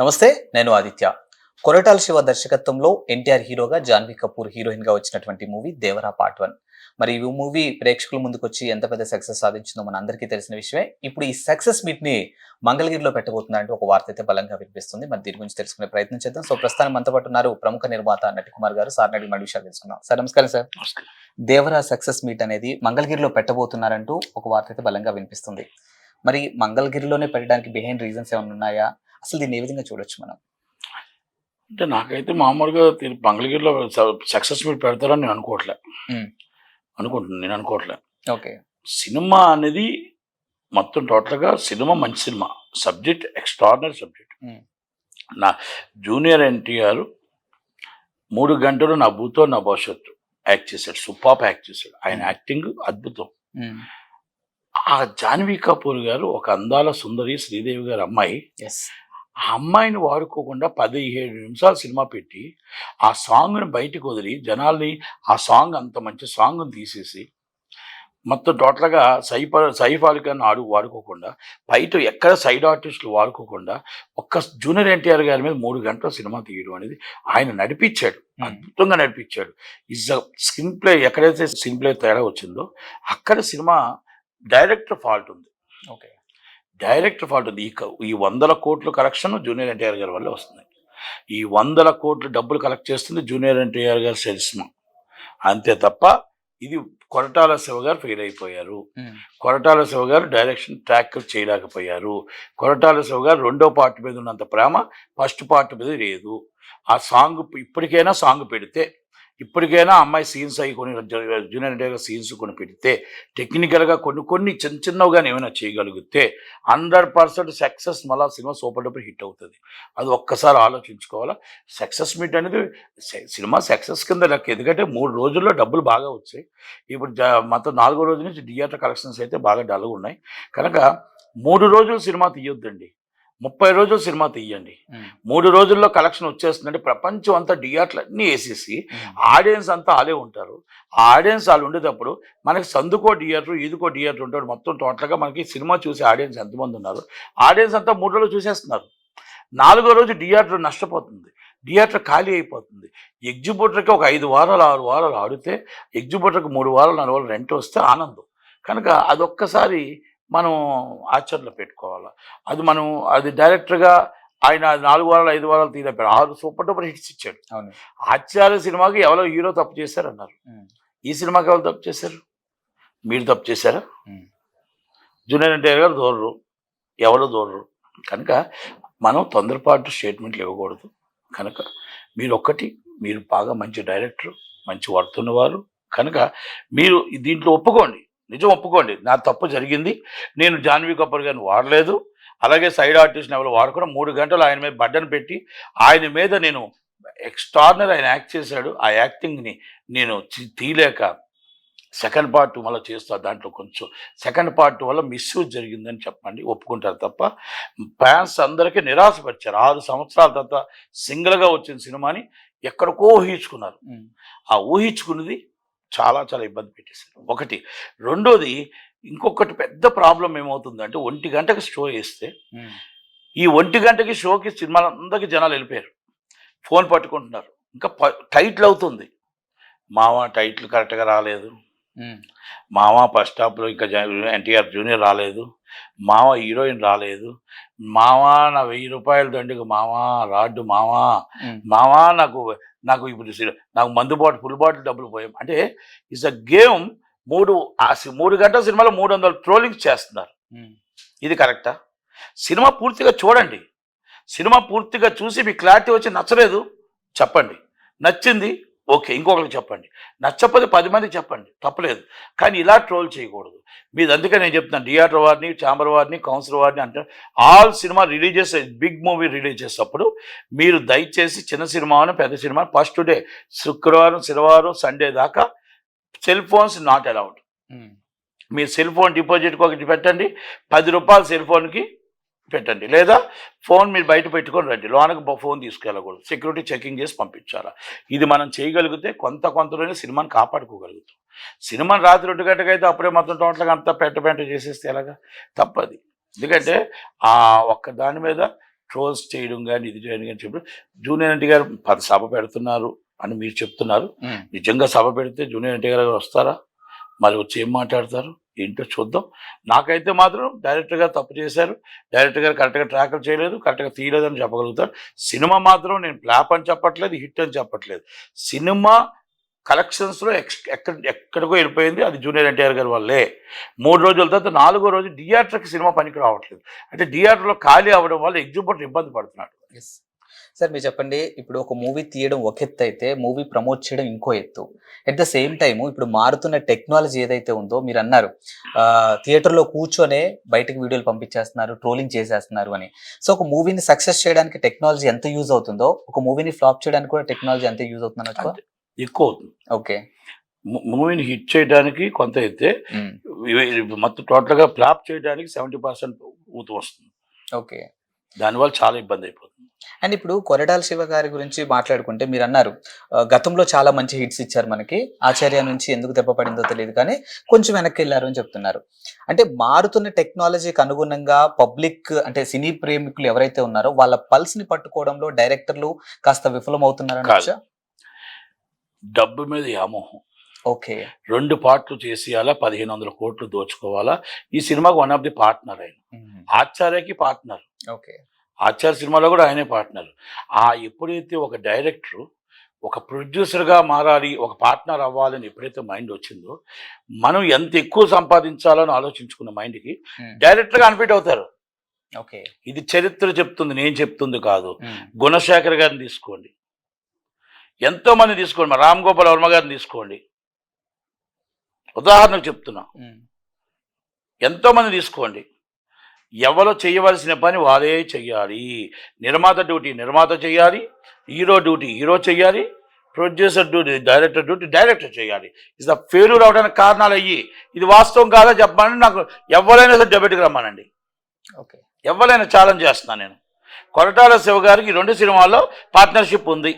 నమస్తే నేను ఆదిత్య. కొరటాల శివ దర్శకత్వంలో ఎన్టీఆర్ హీరోగా జాన్వీ కపూర్ హీరోయిన్గా వచ్చినటువంటి మూవీ దేవరా పార్ట్ వన్. మరి ఈ మూవీ ప్రేక్షకుల ముందుకు వచ్చి ఎంత పెద్ద సక్సెస్ సాధించిందో మన అందరికీ తెలిసిన విషయమే. ఇప్పుడు ఈ సక్సెస్ మీట్ని మంగళగిరిలో పెట్టబోతున్నారంటే ఒక వార్త అయితే బలంగా వినిపిస్తుంది. మరి దీని గురించి తెలుసుకునే ప్రయత్నం చేద్దాం. సో ప్రస్తుతం మనతో పాటు ఉన్నారు ప్రముఖ నిర్మాత నటి కుమార్ గారు సార్ నడి మన విషయాలు తెలుసుకుందాం. సార్ నమస్కారం సార్. దేవరా సక్సెస్ మీట్ అనేది మంగళగిరిలో పెట్టబోతున్నారంటూ ఒక వార్త అయితే బలంగా వినిపిస్తుంది. మరి మంగళగిరిలోనే పెట్టడానికి బిహైండ్ రీజన్స్ ఏమైనా ఉన్నాయా? అసలు దీన్ని ఏ విధంగా చూడొచ్చు మనం? అంటే నాకైతే మామూలుగా మంగళగిరిలో సక్సెస్ మీట్ పెడతారని నేను అనుకోవట్లే. అనుకుంటున్నాను నేను అనుకోవట్లే. ఓకే. సినిమా అనేది మొత్తం టోటల్గా సినిమా మంచి సినిమా. Subject extraordinary subject. నా జూనియర్ ఎన్టీఆర్ మూడు గంటలు నా భూతో నా భవిష్యత్తు యాక్ట్ చేశాడు. సూపర్ యాక్ట్ చేశాడు. ఆయన. యాక్టింగ్ అద్భుతం. ఆ జాన్వీ కపూర్ గారు ఒక అందాల సుందరి శ్రీదేవి గారి అమ్మాయి ఆ అమ్మాయిని వాడుకోకుండా పదిహేడు నిమిషాలు సినిమా పెట్టి ఆ సాంగ్ని బయటకు వదిలి జనాల్ని ఆ సాంగ్ అంత మంచి సాంగ్ని తీసేసి మొత్తం టోటల్గా సైఫ్ సైఫ్ అలీ ఖాన్ ఆడు వాడుకోకుండా బయట ఎక్కడ సైడ్ ఆర్టిస్టులు వాడుకోకుండా ఒక్క జూనియర్ ఎన్టీఆర్ గారి మీద మూడు గంటల సినిమా తీయడం అనేది ఆయన నడిపించాడు. అద్భుతంగా నడిపించాడు. ఇస్ స్క్రీన్ ప్లే ఎక్కడైతే స్క్రీన్ ప్లే తేడా వచ్చిందో అక్కడ సినిమా డైరెక్టర్ ఫాల్ట్ ఉంది. ఓకే. డైరెక్ట్ ఫాల్ట్ ఉంది. ఈ క- ఈ వందల కోట్ల కలెక్షన్ జూనియర్ ఎన్టీఆర్ గారి వల్ల వస్తుంది. ఈ వందల కోట్ల డబ్బులు కలెక్ట్ చేస్తుంది జూనియర్ ఎన్టీఆర్ గారి సినిమా అంతే తప్ప ఇది కొరటాల శివ గారు ఫెయిల్ అయిపోయారు. కొరటాల శివ గారు డైరెక్షన్ ట్రాక్ చేయలేకపోయారు. కొరటాల శివ గారు రెండో పార్ట్ మీద ఉన్నంత ప్రేమ ఫస్ట్ పార్ట్ మీద లేదు. ఆ సాంగ్ ఇప్పటికైనా సాంగ్ పెడితే ఇప్పటికైనా అమ్మాయి సీన్స్ అవి కొన్ని జూనియర్ ఎన్టీఆర్ సీన్స్ కొన్ని పెడితే టెక్నికల్గా కొన్ని కొన్ని చిన్న చిన్నవిగానే ఏమైనా చేయగలిగితే హండ్రెడ్ పర్సెంట్ సక్సెస్ మళ్ళీ సినిమా సూపర్ డూపర్ హిట్ అవుతుంది. అది ఒక్కసారి ఆలోచించుకోవాలా. సక్సెస్ మీట్ అనేది సినిమా సక్సెస్ కింద లెక్క ఎందుకంటే మూడు రోజుల్లో డబ్బులు బాగా వచ్చాయి. ఇప్పుడు మొత్తం నాలుగో రోజు నుంచి థియేటర్ కలెక్షన్స్ అయితే బాగా డల్గా ఉన్నాయి. కనుక మూడు రోజులు సినిమా తీయొద్దండి. ముప్పై రోజులు సినిమా తీయండి. మూడు రోజుల్లో కలెక్షన్ వచ్చేస్తుందంటే ప్రపంచం అంతా థియేటర్లు అన్నీ వేసేసి ఆడియన్స్ అంతా ఆలే ఉంటారు. ఆ ఆడియన్స్ వాళ్ళు ఉండేటప్పుడు మనకి సందుకో థియేటర్ ఈదుకో థియేటర్ ఉంటాడు మొత్తం టోటల్గా మనకి సినిమా చూసే ఆడియన్స్ ఎంతమంది ఉన్నారు? ఆడియన్స్ అంతా మూడు రోజులు చూసేస్తున్నారు. నాలుగో రోజు థియేటర్ నష్టపోతుంది. థియేటర్ ఖాళీ అయిపోతుంది. ఎగ్జిబిటర్కి ఒక ఐదు వారాలు ఆరు వారాలు ఆడితే ఎగ్జిబిటర్కి మూడు వారాలు నాలుగు వారాలు రెంట్ వస్తే ఆనందం. కనుక అదొక్కసారి మనం ఆచరణలో పెట్టుకోవాలి. అది మనం అది డైరెక్టర్గా ఆయన నాలుగు వారాలు ఐదు వారాలు తీయలేపారు ఆరు సూపర్ డూపర్ హిట్స్ ఇచ్చాడు. ఆచార్య సినిమాకి ఎవరో హీరో తప్పు చేశారు అన్నారు. ఈ సినిమాకి ఎవరు తప్పు చేశారు? మీరు తప్పు చేశారా. జూనియర్ ఎన్టీఆర్ గారు దూరరు. ఎవరు దూరరు? కనుక మనం తొందరపాటు స్టేట్మెంట్లు ఇవ్వకూడదు. కనుక మీరు ఒక్కటి మీరు బాగా మంచి డైరెక్టర్ మంచి వర్త్ ఉన్నవారు కనుక మీరు దీంట్లో ఒప్పుకోండి. నిజం ఒప్పుకోండి నా తప్పు జరిగింది నేను జాన్వీ కపూర్ గారిని వాడలేదు అలాగే సైడ్ ఆర్టిస్ట్ని ఎవరు వాడకుండా మూడు గంటలు ఆయన మీద బడ్డను పెట్టి ఆయన మీద నేను ఎక్స్ట్రాడినరీ ఆయన యాక్ట్ చేశాడు ఆ యాక్టింగ్ని నేను తీయలేక సెకండ్ పార్ట్ మళ్ళీ చేస్తా దాంట్లో కొంచెం సెకండ్ పార్ట్ వల్ల మిస్యూజ్ జరిగిందని చెప్పండి ఒప్పుకుంటారు తప్ప ఫ్యాన్స్ అందరికీ నిరాశపరిచారు ఆరు సంవత్సరాల తర్వాత సింగిల్గా వచ్చిన సినిమాని ఎక్కడికో ఊహించుకున్నారు. ఆ ఊహించుకున్నది చాలా చాలా ఇబ్బంది పెట్టేశారు. ఒకటి. రెండోది ఇంకొకటి పెద్ద ప్రాబ్లం ఏమవుతుందంటే ఒంటి గంటకి షో వేస్తే ఈ ఒంటి గంటకి షోకి సినిమాలందరికీ జనాలు వెళ్ళిపోయారు. ఫోన్ పట్టుకుంటున్నారు. ఇంకా టైటిల్ అవుతుంది. మామ టైటిల్ కరెక్ట్గా రాలేదు. మామ ఫస్ట్ స్టాప్లో ఇంకా ఎన్టీఆర్ జూనియర్ రాలేదు. మామ హీరోయిన్ రాలేదు. మామ నా వెయ్యి రూపాయల దండుగ మామ రాడ్డు మామ. మామ నాకు నాకు ఇప్పుడు నాకు మందు బాటిల్ ఫుల్ బాటిల్ డబ్బులు పోయాం అంటే ఇట్స్ అ గేమ్ మూడు ఆ సి- మూడు గంటల సినిమాలో మూడు వందల ట్రోలింగ్స్ చేస్తున్నారు. ఇది కరెక్టా? సినిమా పూర్తిగా చూడండి. సినిమా పూర్తిగా చూసి మీకు క్లారిటీ వచ్చి నచ్చలేదు చెప్పండి. నచ్చింది ఓకే ఇంకొకరికి చెప్పండి. నచ్చకపోతే పది మందికి చెప్పండి. తప్పలేదు. కానీ ఇలా ట్రోల్ చేయకూడదు. మీరు అందుకే నేను చెప్తున్నాను థియేటర్ వారిని ఛాంబర్ వారిని కౌన్సిల్ వారిని అంటే ఆల్ సినిమా రిలీజ్ చేసే బిగ్ మూవీ రిలీజ్ చేసేటప్పుడు మీరు దయచేసి చిన్న సినిమాను పెద్ద సినిమా ఫస్ట్ డే శుక్రవారం శనివారం సండే దాకా సెల్ ఫోన్స్ నాట్ అలౌడ్. మీరు సెల్ ఫోన్ డిపాజిట్కి ఒకటి పెట్టండి. పది రూపాయలు సెల్ ఫోన్కి పెట్టండి. లేదా ఫోన్ మీరు బయట పెట్టుకొని రండి. లోనకి ఫోన్ తీసుకెళ్ళకూడదు. సెక్యూరిటీ చెకింగ్ చేసి పంపించాలా? ఇది మనం చేయగలిగితే కొంత కొంతలోనే సినిమాని కాపాడుకోగలుగుతాం. సినిమాని రాత్రి రెండు గంటకైతే అప్పుడే మొత్తం టోటల్గా అంతా పెట్ట పెంట చేసేస్తే ఎలాగా? తప్పది. ఎందుకంటే ఆ ఒక్క దాని మీద ట్రోల్స్ చేయడం కానీ ఇది చేయడం కానీ చెప్పి జూనియర్ ఎన్టీ గారు పది సభ పెడుతున్నారు అని మీరు చెప్తున్నారు. నిజంగా సభ పెడితే జూనియర్ ఎన్టీ గారు వస్తారా? మరి వచ్చి ఏం మాట్లాడతారు? ఏంటో చూద్దాం. నాకైతే మాత్రం డైరెక్టర్గా తప్పు చేశారు. డైరెక్టర్గా కరెక్ట్గా ట్రాకల్ చేయలేదు కరెక్ట్గా తీయలేదని చెప్పగలుగుతారు. సినిమా మాత్రం నేను ప్లాప్ అని చెప్పట్లేదు హిట్ అని చెప్పట్లేదు. సినిమా కలెక్షన్స్లో ఎక్స్ ఎక్కడ ఎక్కడికో వెళ్ళిపోయింది అది జూనియర్ ఎన్టీఆర్ గారి వల్లే. మూడు రోజుల తర్వాత నాలుగో రోజు థియేటర్కి సినిమా పనికి రావట్లేదు. అంటే థియేటర్లో ఖాళీ అవ్వడం వల్ల ఎగ్జిబిటర్ ఇబ్బంది పడుతున్నాడు. సార్ మీరు చెప్పండి. ఇప్పుడు ఒక మూవీ తీయడం ఒక ఎత్తు అయితే మూవీ ప్రమోట్ చేయడం ఇంకో ఎత్తు. ఎట్ ద సేమ్ టైము ఇప్పుడు మారుతున్న టెక్నాలజీ ఏదైతే ఉందో మీరు అన్నారు థియేటర్లో కూర్చొనే బయటకు వీడియోలు పంపించేస్తున్నారు ట్రోలింగ్ చేసేస్తున్నారు అని. సో ఒక మూవీని సక్సెస్ చేయడానికి టెక్నాలజీ ఎంత యూజ్ అవుతుందో ఒక మూవీని ఫ్లాప్ చేయడానికి కూడా టెక్నాలజీ ఎంత యూజ్ అవుతుంది. ఎక్కువ అవుతుంది. ఓకే. మూవీని హిట్ చేయడానికి కొంత అయితే మొత్తం టోటల్గా ఫ్లాప్ చేయడానికి సెవెంటీ పర్సెంట్ ఊతం వస్తుంది. ఓకే. దానివల్ల చాలా ఇబ్బంది అయిపోతుంది అండ్ ఇప్పుడు కొరటాల శివ గారి గురించి మాట్లాడుకుంటే మీరు అన్నారు గతంలో చాలా మంచి హిట్స్ ఇచ్చారు మనకి. ఆచార్య నుంచి ఎందుకు దెబ్బపడిందో తెలియదు కానీ కొంచెం వెనక్కి వెళ్ళారు అని చెప్తున్నారు. అంటే మారుతున్న టెక్నాలజీకి అనుగుణంగా పబ్లిక్ అంటే సినీ ప్రేమికులు ఎవరైతే ఉన్నారో వాళ్ళ పల్స్ని పట్టుకోవడంలో డైరెక్టర్లు కాస్త విఫలం అవుతున్నారని డబ్బు మీద వ్యామోహం ఓకే. రెండు పార్ట్లు చేసేయాలా పదిహేను వందల కోట్లు దోచుకోవాలా? ఈ సినిమాకి వన్ ఆఫ్ ది పార్ట్నర్ ఆయన. ఆచార్యకి పార్ట్నర్. ఆచార్య సినిమాలో కూడా ఆయనే పార్ట్నర్. ఆ ఎప్పుడైతే ఒక డైరెక్టర్ ఒక ప్రొడ్యూసర్గా మారాలి ఒక పార్ట్నర్ అవ్వాలని ఎప్పుడైతే మైండ్ వచ్చిందో మనం ఎంత ఎక్కువ సంపాదించాలని ఆలోచించుకున్న మైండ్కి డైరెక్ట్గా అన్ఫిట్ అవుతారు. ఓకే. ఇది చరిత్ర చెప్తుంది నేను చెప్తుంది కాదు. గుణశేఖర్ గారిని తీసుకోండి. ఎంతో మంది తీసుకోండి రామ్ గోపాల్ వర్మ గారిని తీసుకోండి. ఉదాహరణకు చెప్తున్నా. ఎంతో మంది తీసుకోండి. ఎవరో చేయవలసిన పని వారే చెయ్యాలి నిర్మాత డ్యూటీ నిర్మాత చేయాలి హీరో డ్యూటీ హీరో చేయాలి producer duty director duty director చేయాలి. ఇది ఫెయిల్యూర్ అవడానికి కారణాలు అయ్యి ఇది వాస్తవం కాదా చెప్పమని నాకు ఎవరైనా సరే డెబెట్కి రమ్మనండి. ఓకే. ఎవరైనా ఛాలెంజ్ చేస్తున్నాను నేను. కొరటాల శివ గారికి ఈ రెండు సినిమాల్లో పార్ట్నర్షిప్ ఉంది.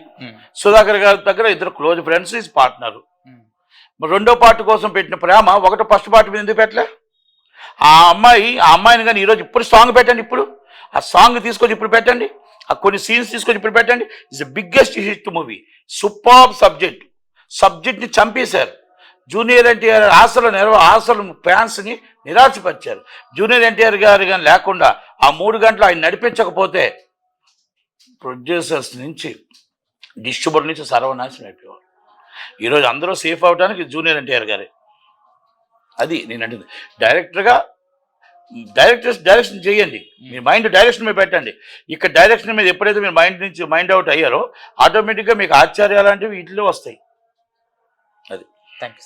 సుధాకర్ గారి దగ్గర ఇద్దరు క్లోజ్ ఫ్రెండ్స్ ఇస్ పార్ట్నర్ మరి రెండో పార్ట్ కోసం పెట్టిన ప్రేమ ఒకటో ఫస్ట్ పార్ట్ మీద ఎందుకు పెట్టలే? ఆ అమ్మాయి ఆ అమ్మాయిని కానీ ఈరోజు ఇప్పుడు సాంగ్ పెట్టండి ఇప్పుడు. ఆ సాంగ్ తీసుకొని ఇప్పుడు పెట్టండి. ఆ కొన్ని సీన్స్ తీసుకొని ఇప్పుడు పెట్టండి. It's biggest hit movie super subject సబ్జెక్ట్ని చంపేశారు. జూనియర్ ఎన్టీఆర్ ఆశలు నెరవ ఆశలు ఫ్యాన్స్ని నిరాశపరిచారు. జూనియర్ ఎన్టీఆర్ గారు కానీ లేకుండా ఆ మూడు గంటలు ఆయన నడిపించకపోతే ప్రొడ్యూసర్స్ నుంచి డిస్ట్రిబ్యూటర్ నుంచి సర్వనాశనం అయిపోయేవారు. ఈరోజు అందరూ సేఫ్ అవడానికి జూనియర్ ఎన్టీఆర్ గారే. అది నేను అంటుంది. డైరెక్టర్గా డైరెక్టర్ డైరెక్షన్ చేయండి. మీ మైండ్ డైరెక్షన్ మీద పెట్టండి. ఇక్కడ డైరెక్షన్ మీద ఎప్పుడైతే మీరు మైండ్ నుంచి మైండ్ అవుట్ అయ్యారో ఆటోమేటిక్గా మీకు ఆశ్చర్యాలు లాంటివి వీటిలో వస్తాయి. Thank you